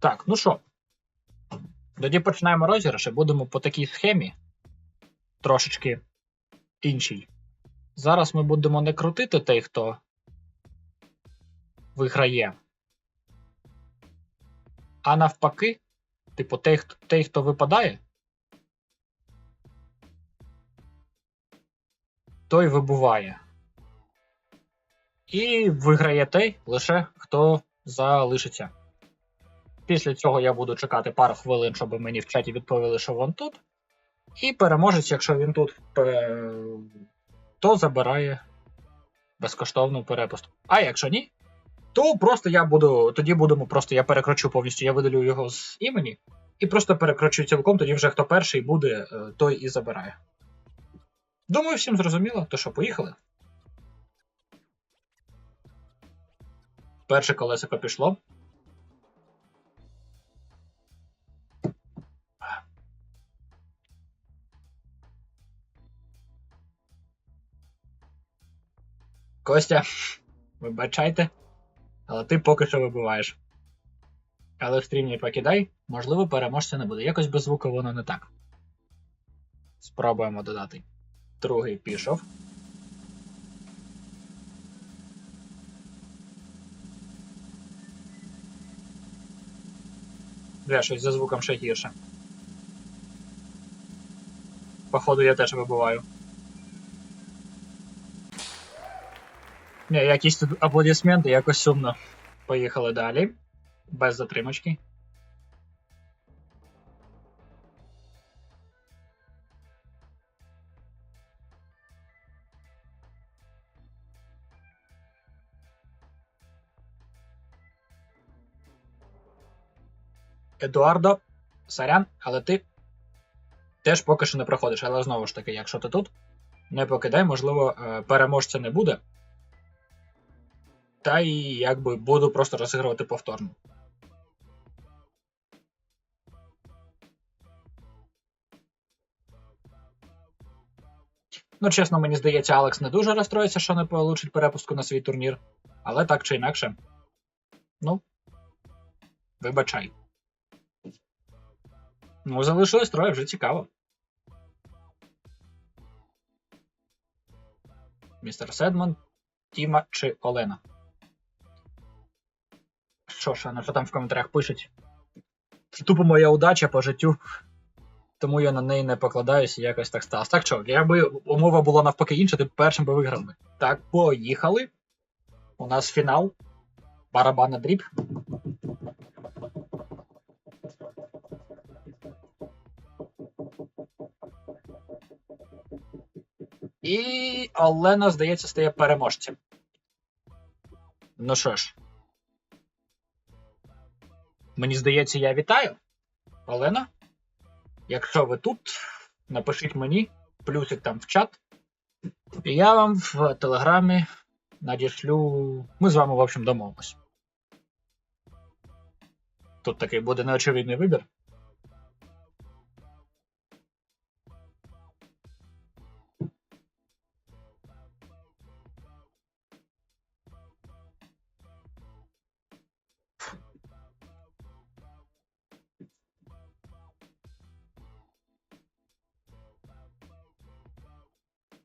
Так, ну що. Тоді починаємо розіграш і будемо по такій схемі. Трошечки іншій. Зараз ми будемо не крутити той, хто виграє. А навпаки, типу, той, хто, той, хто випадає, той вибуває. І виграє той лише хто залишиться. Після цього я буду чекати пару хвилин, щоб мені в чаті відповіли, що він тут. І переможець, якщо він тут, е, то забирає безкоштовну перепустку. А якщо ні, то просто я буду. Тоді будемо просто я перекручу повністю, я видалю його з імені. І просто перекручу цілком, тоді вже хто перший буде, е, той і забирає. Думаю, всім зрозуміло, то що, поїхали. Перше колесико пішло. Костя, вибачайте, але ти поки що вибиваєш. Але в стрім не покидай, можливо, переможця не буде. Якось без звуку воно не так. Спробуємо додати. Другий пішов. Бля, щось за звуком ще гірше. Походу, я теж вибиваю. Якісь тут аплодисменти, якось сумно. Поїхали далі. Без затримочки. Едуардо, сорян, але ти теж поки що не проходиш. Але знову ж таки, якщо ти тут, не покидай, можливо, е, переможця не буде. Та і якби буду просто розігрувати повторно. Ну, чесно, мені здається, Алекс не дуже розстроїться, що не получить перепустку на свій турнір. Але так чи інакше. Ну, вибачай. Ну, залишилось троє, вже цікаво. Містер Седман, Тіма чи Олена. Що ж, на що там в коментарях пишуть? Це тупо моя удача по життю. Тому я на неї не покладаюся якось так сталося. Так що, якби умова була навпаки інша, ти першим би виграв. Так, поїхали. У нас фінал. Барабана дріб. І Олена, здається, стає переможцем. Ну що ж. Мені здається, я вітаю. Олена. Якщо ви тут, напишіть мені, плюсик там в чат. І я вам в телеграмі надішлю. Ми з вами, в общем, домовимось. Тут такий буде неочевидний вибір.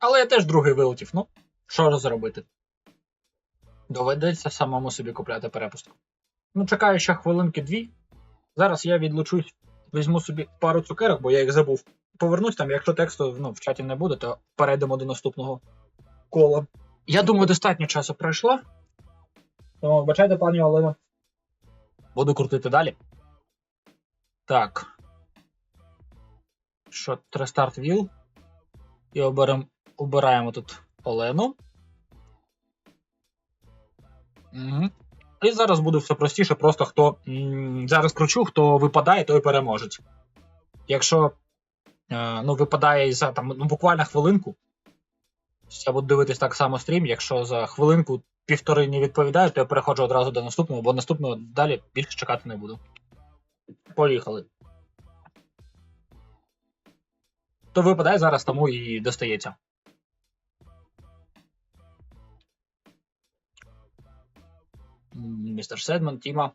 Але я теж другий вилетів. Ну, що ж зробити? Доведеться самому собі купляти перепустку. Ну, чекаю ще хвилинки дві. Зараз я відлучусь, візьму собі пару цукерок, бо я їх забув. Повернусь там, якщо тексту ну, в чаті не буде, то перейдемо до наступного кола. Я думаю, достатньо часу пройшло. Тому вибачайте, пані Олено. Буду крутити далі. Так. Що, рестарт віл. І оберемо обираємо тут Олену. Угу. І зараз буде все простіше, просто хто. Зараз кручу, хто випадає, той переможе. Якщо е ну, випадає за там, ну, буквально хвилинку, я буду дивитись так само стрім, якщо за хвилинку півтори не відповідаю, то я переходжу одразу до наступного, бо наступного далі більше чекати не буду. Поїхали. То випадає зараз, тому і достається. містер Седман, Тіма.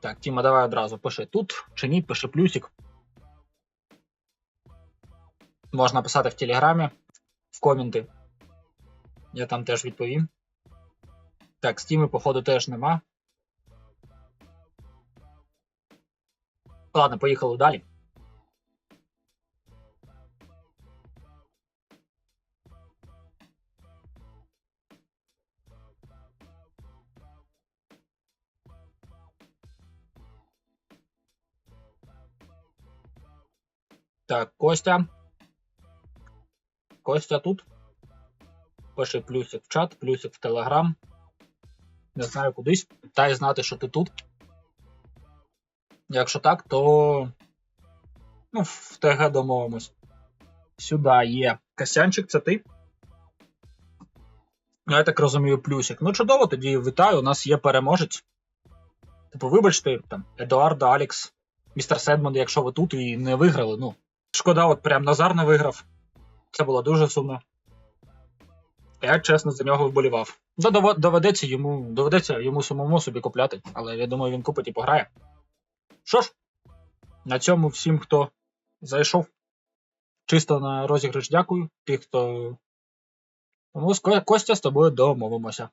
Так, Тіма, давай одразу пиши тут чи ні, пиши плюсик. Можна писати в Телеграмі, в коменти. Я там теж відповім. Так, стіми, походу, теж нема. Ладно, поїхали далі. Так, Костя. Костя тут. Пиши плюсик в чат, плюсик в телеграм. Не знаю кудись. Дай знати, що ти тут. Якщо так, то. Ну, в ТГ домовимось. Сюди є. Костянчик, це ти. Ну, Я так розумію, плюсик. Ну, чудово, тоді вітаю, у нас є переможець. Типу, вибачте, там, Едуарда, Алікс, містер Седмонд, якщо ви тут і не виграли, ну. Шкода, от прям Назар не виграв. Це було дуже сумно. Я чесно за нього вболівав. Ну, доведеться йому доведеться йому самому собі купляти, але я думаю, він купить і пограє. Що ж, на цьому всім, хто зайшов. Чисто на розіграш дякую. Тих, хто. Тому Костя з тобою домовимося.